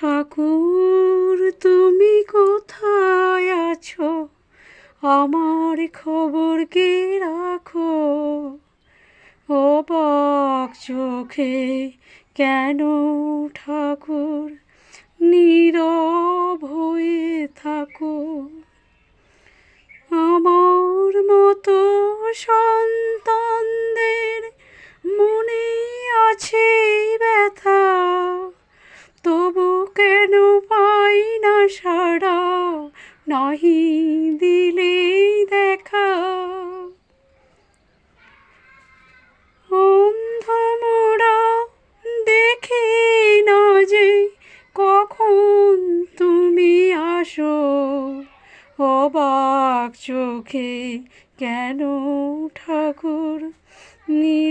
ঠাকুর, তুমি কোথায় আছো? আমার খবর কে রাখো? ও বাক চোখে কেন ঠাকুর? নীরব হয়ে থাকো। কেন পাই না সারা নাহি দিলে দেখা। অন্ধ মোরা দেখি না যে কখন তুমি আসো। অবাক চোখে কেন ঠাকুর নীরব